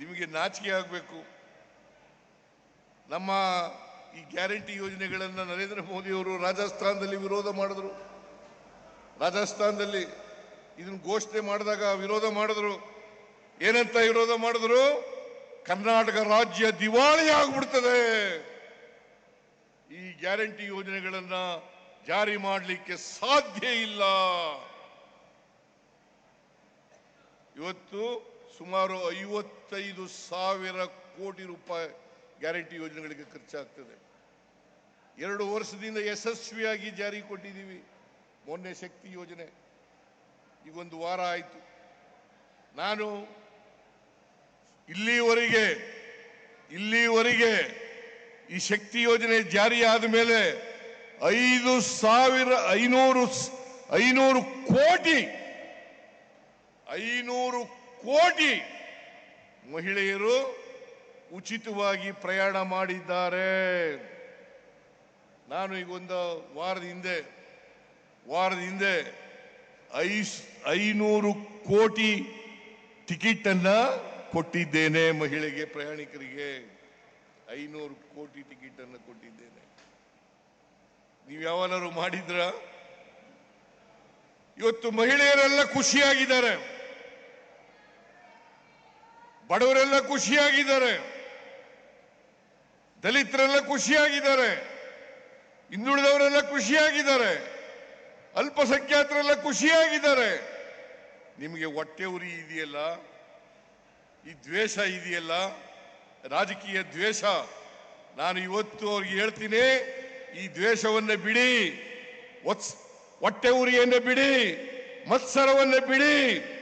ನಿಮಗೆ ನಾಚಿಕೆ ಆಗಬೇಕು. ನಮ್ಮ ಈ ಗ್ಯಾರಂಟಿ ಯೋಜನೆಗಳನ್ನು ನರೇಂದ್ರ ಮೋದಿಯವರು ರಾಜಸ್ಥಾನದಲ್ಲಿ ವಿರೋಧ ಮಾಡಿದ್ರು. ರಾಜಸ್ಥಾನದಲ್ಲಿ ಇದನ್ನು ಘೋಷಣೆ ಮಾಡಿದಾಗ ವಿರೋಧ ಮಾಡಿದ್ರು. ಏನಂತ ವಿರೋಧ ಮಾಡಿದ್ರು? ಕರ್ನಾಟಕ ರಾಜ್ಯ ದಿವಾಳಿ ಆಗ್ಬಿಡ್ತದೆ. ಈ ಗ್ಯಾರಂಟಿ ಯೋಜನೆಗಳನ್ನು ಜಾರಿ ಮಾಡಲಿಕ್ಕೆ ಸಾಧ್ಯ ಇಲ್ಲ. ಇವತ್ತು ಸುಮಾರು ಐವತ್ತೈದು ಸಾವಿರ ಕೋಟಿ ರೂಪಾಯಿ ಗ್ಯಾರಂಟಿ ಯೋಜನೆಗಳಿಗೆ ಖರ್ಚಾಗ್ತದೆ. ಎರಡು ವರ್ಷದಿಂದ ಯಶಸ್ವಿಯಾಗಿ ಜಾರಿ ಕೊಟ್ಟಿದ್ದೀವಿ. ಮೊನ್ನೆ ಶಕ್ತಿ ಯೋಜನೆ. ಈಗ ಒಂದು ವಾರ ಆಯಿತು. ನಾನು ಇಲ್ಲಿವರೆಗೆ ಇಲ್ಲಿವರೆಗೆ ಈ ಶಕ್ತಿ ಯೋಜನೆ ಜಾರಿಯಾದ ಮೇಲೆ ಐದು ಸಾವಿರ ಐನೂರು ಐನೂರು ಕೋಟಿ, ಐನೂರು ಕೋಟಿ ಮಹಿಳೆಯರು ಉಚಿತವಾಗಿ ಪ್ರಯಾಣ ಮಾಡಿದ್ದಾರೆ. ನಾನು ಈಗ ಒಂದು ವಾರದ ಹಿಂದೆ ವಾರದ ಹಿಂದೆ ಐಸ್, ಐನೂರು ಕೋಟಿ ಟಿಕೆಟ್ ಅನ್ನ ಕೊಟ್ಟಿದ್ದೇನೆ ಮಹಿಳೆಗೆ, ಪ್ರಯಾಣಿಕರಿಗೆ. ಐನೂರು ಕೋಟಿ ಟಿಕೆಟ್ ಅನ್ನು ಕೊಟ್ಟಿದ್ದೇನೆ. ನೀವು ಯಾವನಾರು ಮಾಡಿದ್ರ? ಇವತ್ತು ಮಹಿಳೆಯರೆಲ್ಲ ಖುಷಿಯಾಗಿದ್ದಾರೆ. ಬಡವರೆಲ್ಲ ಖುಷಿಯಾಗಿದ್ದಾರೆ. ದಲಿತರೆಲ್ಲ ಖುಷಿಯಾಗಿದ್ದಾರೆ. ಹಿಂದುಳಿದವರೆಲ್ಲ ಖುಷಿಯಾಗಿದ್ದಾರೆ. ಅಲ್ಪಸಂಖ್ಯಾತರೆಲ್ಲ ಖುಷಿಯಾಗಿದ್ದಾರೆ. ನಿಮಗೆ ಹೊಟ್ಟೆ ಉರಿ ಇದೆಯಲ್ಲ? ಈ ದ್ವೇಷ ಇದೆಯಲ್ಲ? ರಾಜಕೀಯ ದ್ವೇಷ. ನಾನು ಇವತ್ತು ಅವ್ರಿಗೆ ಹೇಳ್ತೀನಿ, ಈ ದ್ವೇಷವನ್ನ ಬಿಡಿ. ಹೊಟ್ಟೆ ಉರಿಯನ್ನ ಬಿಡಿ. ಮತ್ಸರವನ್ನ ಬಿಡಿ.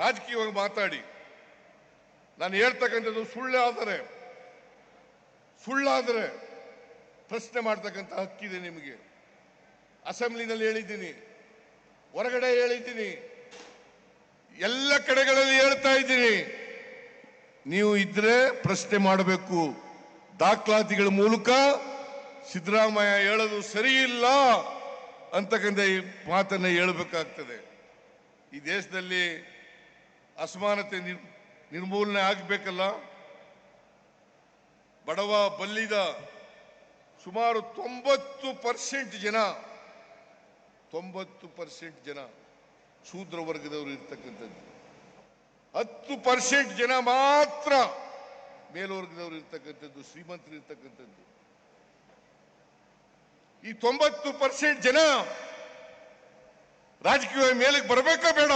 ರಾಜಕೀಯವಾಗಿ ಮಾತಾಡಿ. ನಾನು ಹೇಳ್ತಕ್ಕಂಥದ್ದು ಸುಳ್ಳಾದರೆ ಸುಳ್ಳಾದರೆ ಪ್ರಶ್ನೆ ಮಾಡ್ತಕ್ಕಂಥ ಹಕ್ಕಿದೆ ನಿಮಗೆ. ಅಸೆಂಬ್ಲಿನಲ್ಲಿ ಹೇಳಿದ್ದೀನಿ, ಹೊರಗಡೆ ಹೇಳಿದ್ದೀನಿ, ಎಲ್ಲ ಕಡೆಗಳಲ್ಲಿ ಹೇಳ್ತಾ ಇದ್ದೀನಿ. ನೀವು ಇದ್ರೆ ಪ್ರಶ್ನೆ ಮಾಡಬೇಕು. ದಾಖಲಾತಿಗಳ ಮೂಲಕ ಸಿದ್ದರಾಮಯ್ಯ ಹೇಳೋದು ಸರಿ ಇಲ್ಲ ಅಂತಕ್ಕಂಥ ಈ ಮಾತನ್ನ ಹೇಳಬೇಕಾಗ್ತದೆ. ಈ ದೇಶದಲ್ಲಿ ಅಸಮಾನತೆ ನಿರ್- ನಿರ್ಮೂಲನೆ ಆಗಬೇಕಲ್ಲ? ಬಡವ ಬಲ್ಲಿದ ಸುಮಾರು ತೊಂಬತ್ತು ಪರ್ಸೆಂಟ್ ಜನ, ತೊಂಬತ್ತು ಪರ್ಸೆಂಟ್ ಜನ ಶೂದ್ರ ವರ್ಗದವರು ಇರ್ತಕ್ಕಂಥದ್ದು. ಹತ್ತು ಪರ್ಸೆಂಟ್ ಜನ ಮಾತ್ರ ಮೇಲ್ವರ್ಗದವರು ಇರ್ತಕ್ಕಂಥದ್ದು, ಶ್ರೀಮಂತರು ಇರ್ತಕ್ಕಂಥದ್ದು. ಈ ತೊಂಬತ್ತು ಪರ್ಸೆಂಟ್ ಜನ ರಾಜಕೀಯ ಮೇಲಕ್ಕೆ ಬರಬೇಕಾ ಬೇಡ?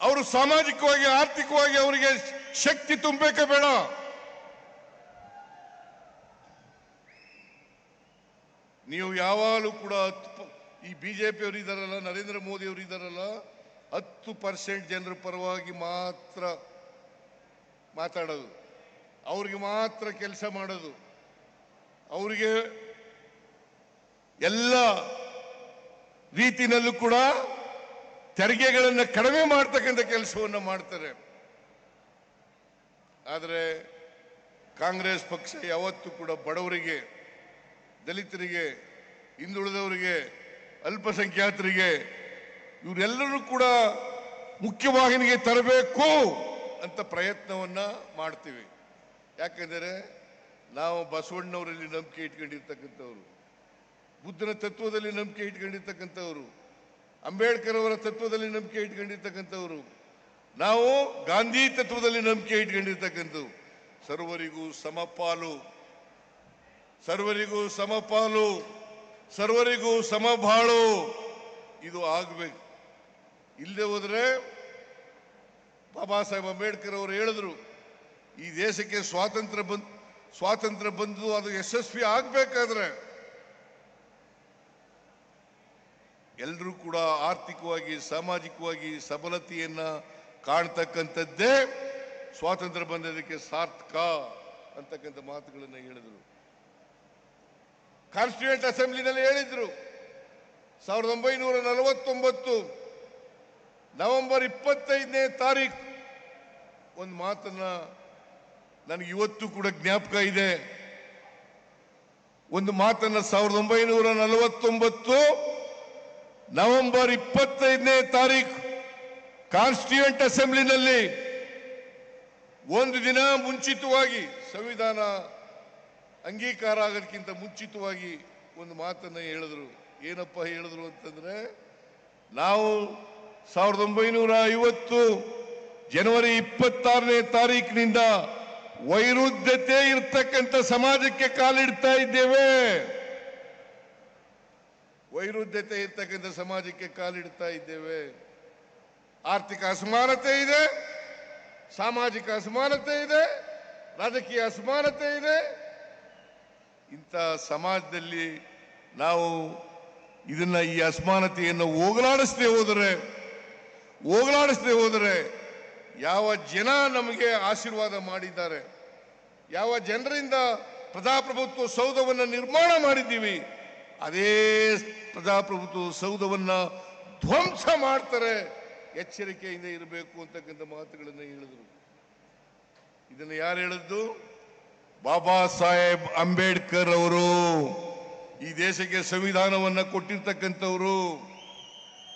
ಅವರು ಸಾಮಾಜಿಕವಾಗಿ, ಆರ್ಥಿಕವಾಗಿ ಅವರಿಗೆ ಶಕ್ತಿ ತುಂಬಬೇಕೇ ಬೇಡ. ನೀವು ಯಾವಾಗಲೂ ಕೂಡ ಈ ಬಿಜೆಪಿ ಅವರು ಇದಾರಲ್ಲ, ನರೇಂದ್ರ ಮೋದಿ ಅವರು ಇದಾರಲ್ಲ, ಹತ್ತು ಪರ್ಸೆಂಟ್ ಜನರ ಪರವಾಗಿ ಮಾತ್ರ ಮಾತಾಡೋದು. ಅವ್ರಿಗೆ ಮಾತ್ರ ಕೆಲಸ ಮಾಡೋದು. ಅವರಿಗೆ ಎಲ್ಲ ರೀತಿನಲ್ಲೂ ಕೂಡ ತೆರಿಗೆಗಳನ್ನು ಕಡಿಮೆ ಮಾಡ್ತಕ್ಕಂಥ ಕೆಲಸವನ್ನು ಮಾಡ್ತಾರೆ. ಆದರೆ ಕಾಂಗ್ರೆಸ್ ಪಕ್ಷ ಯಾವತ್ತೂ ಕೂಡ ಬಡವರಿಗೆ, ದಲಿತರಿಗೆ, ಹಿಂದುಳಿದವರಿಗೆ, ಅಲ್ಪಸಂಖ್ಯಾತರಿಗೆ, ಇವರೆಲ್ಲರೂ ಕೂಡ ಮುಖ್ಯವಾಹಿನಿಗೆ ತರಬೇಕು ಅಂತ ಪ್ರಯತ್ನವನ್ನು ಮಾಡ್ತೀವಿ. ಯಾಕೆಂದರೆ ನಾವು ಬಸವಣ್ಣವರಲ್ಲಿ ನಂಬಿಕೆ ಇಟ್ಕೊಂಡಿರ್ತಕ್ಕಂಥವ್ರು, ಬುದ್ಧನ ತತ್ವದಲ್ಲಿ ನಂಬಿಕೆ ಇಟ್ಕೊಂಡಿರ್ತಕ್ಕಂಥವ್ರು ಅಂಬೇಡ್ಕರ್ ಅವರ ತತ್ವದಲ್ಲಿ ನಂಬಿಕೆ ಇಟ್ಕೊಂಡಿರ್ತಕ್ಕಂಥವ್ರು. ನಾವು ಗಾಂಧಿ ತತ್ವದಲ್ಲಿ ನಂಬಿಕೆ ಇಟ್ಕೊಂಡಿರ್ತಕ್ಕಂಥವು ಸರ್ವರಿಗೂ ಸಮಪಾಲು. ಸರ್ವರಿಗೂ ಸಮಪಾಲು. ಸರ್ವರಿಗೂ ಸಮಬಾಳು. ಇದು ಆಗಬೇಕು. ಇಲ್ಲದೆ ಹೋದರೆ ಬಾಬಾ ಸಾಹೇಬ್ ಅಂಬೇಡ್ಕರ್ ಅವರು ಹೇಳಿದ್ರು, ಈ ದೇಶಕ್ಕೆ ಸ್ವಾತಂತ್ರ್ಯ ಬಂದ್, ಸ್ವಾತಂತ್ರ್ಯ ಬಂದು ಅದು ಯಶಸ್ವಿ ಆಗ್ಬೇಕಾದ್ರೆ ಎಲ್ಲರೂ ಕೂಡ ಆರ್ಥಿಕವಾಗಿ, ಸಾಮಾಜಿಕವಾಗಿ ಸಬಲತೆಯನ್ನು ಕಾಣ್ತಕ್ಕಂಥದ್ದೇ ಸ್ವಾತಂತ್ರ್ಯ ಬಂದದಕ್ಕೆ ಸಾರ್ಥಕ ಅಂತಕ್ಕಂಥ ಮಾತುಗಳನ್ನು ಹೇಳಿದರು. ಕಾನ್ಸ್ಟಿಟ್ಯೂಂಟ್ ಅಸೆಂಬ್ಲಿನಲ್ಲಿ ಹೇಳಿದ್ರು, ಸಾವಿರದ ಒಂಬೈನೂರ ನಲವತ್ತೊಂಬತ್ತು ನವೆಂಬರ್ ಇಪ್ಪತ್ತೈದನೇ ತಾರೀಕು ಒಂದು ಮಾತನ್ನ ನನಗೆ ಇವತ್ತು ಕೂಡ ಜ್ಞಾಪಕ ಇದೆ. ಒಂದು ಮಾತನ್ನ ಸಾವಿರದ ಒಂಬೈನೂರ ನಲವತ್ತೊಂಬತ್ತು ನವೆಂಬರ್ ಇಪ್ಪತ್ತೈದನೇ ತಾರೀಕು ಕಾನ್ಸ್ಟಿಟ್ಯೂಂಟ್ ಅಸೆಂಬ್ಲಿನಲ್ಲಿ ಒಂದು ದಿನ ಮುಂಚಿತವಾಗಿ ಸಂವಿಧಾನ ಅಂಗೀಕಾರ ಆಗೋದಕ್ಕಿಂತ ಮುಂಚಿತವಾಗಿ ಒಂದು ಮಾತನ್ನು ಹೇಳಿದ್ರು. ಏನಪ್ಪ ಹೇಳಿದ್ರು ಅಂತಂದ್ರೆ, ನಾವು ಸಾವಿರದ ಒಂಬೈನೂರ ಐವತ್ತು ಜನವರಿ ಇಪ್ಪತ್ತಾರನೇ ತಾರೀಕಿನಿಂದ ವೈರುಧ್ಯತೆ ಇರ್ತಕ್ಕಂಥ ಸಮಾಜಕ್ಕೆ ಕಾಲಿಡ್ತಾ ಇದ್ದೇವೆ. ವೈರುಧ್ಯತೆ ಇರ್ತಕ್ಕಂಥ ಸಮಾಜಕ್ಕೆ ಕಾಲಿಡ್ತಾ ಇದ್ದೇವೆ. ಆರ್ಥಿಕ ಅಸಮಾನತೆ ಇದೆ, ಸಾಮಾಜಿಕ ಅಸಮಾನತೆ ಇದೆ, ರಾಜಕೀಯ ಅಸಮಾನತೆ ಇದೆ. ಇಂಥ ಸಮಾಜದಲ್ಲಿ ನಾವು ಇದನ್ನ ಈ ಅಸಮಾನತೆಯನ್ನು ಹೋಗಲಾಡಿಸದೆ ಹೋದರೆ ಹೋಗಲಾಡಿಸದೆ ಹೋದರೆ ಯಾವ ಜನ ನಮಗೆ ಆಶೀರ್ವಾದ ಮಾಡಿದ್ದಾರೆ? ಯಾವ ಜನರಿಂದ ಪ್ರಜಾಪ್ರಭುತ್ವ ಸೌಧವನ್ನು ನಿರ್ಮಾಣ ಮಾಡಿದ್ದೀವಿ? ಅದೇ ಪ್ರಜಾಪ್ರಭುತ್ವ ಸೌಧವನ್ನ ಧ್ವಂಸ ಮಾಡ್ತಾರೆ. ಎಚ್ಚರಿಕೆಯಿಂದ ಇರಬೇಕು ಅಂತಕ್ಕಂಥ ಮಾತುಗಳನ್ನು ಹೇಳಿದರು. ಇದನ್ನು ಯಾರು ಹೇಳಿದ್ದು? ಬಾಬಾ ಸಾಹೇಬ್ ಅಂಬೇಡ್ಕರ್ ಅವರು. ಈ ದೇಶಕ್ಕೆ ಸಂವಿಧಾನವನ್ನ ಕೊಟ್ಟಿರ್ತಕ್ಕಂಥವರು.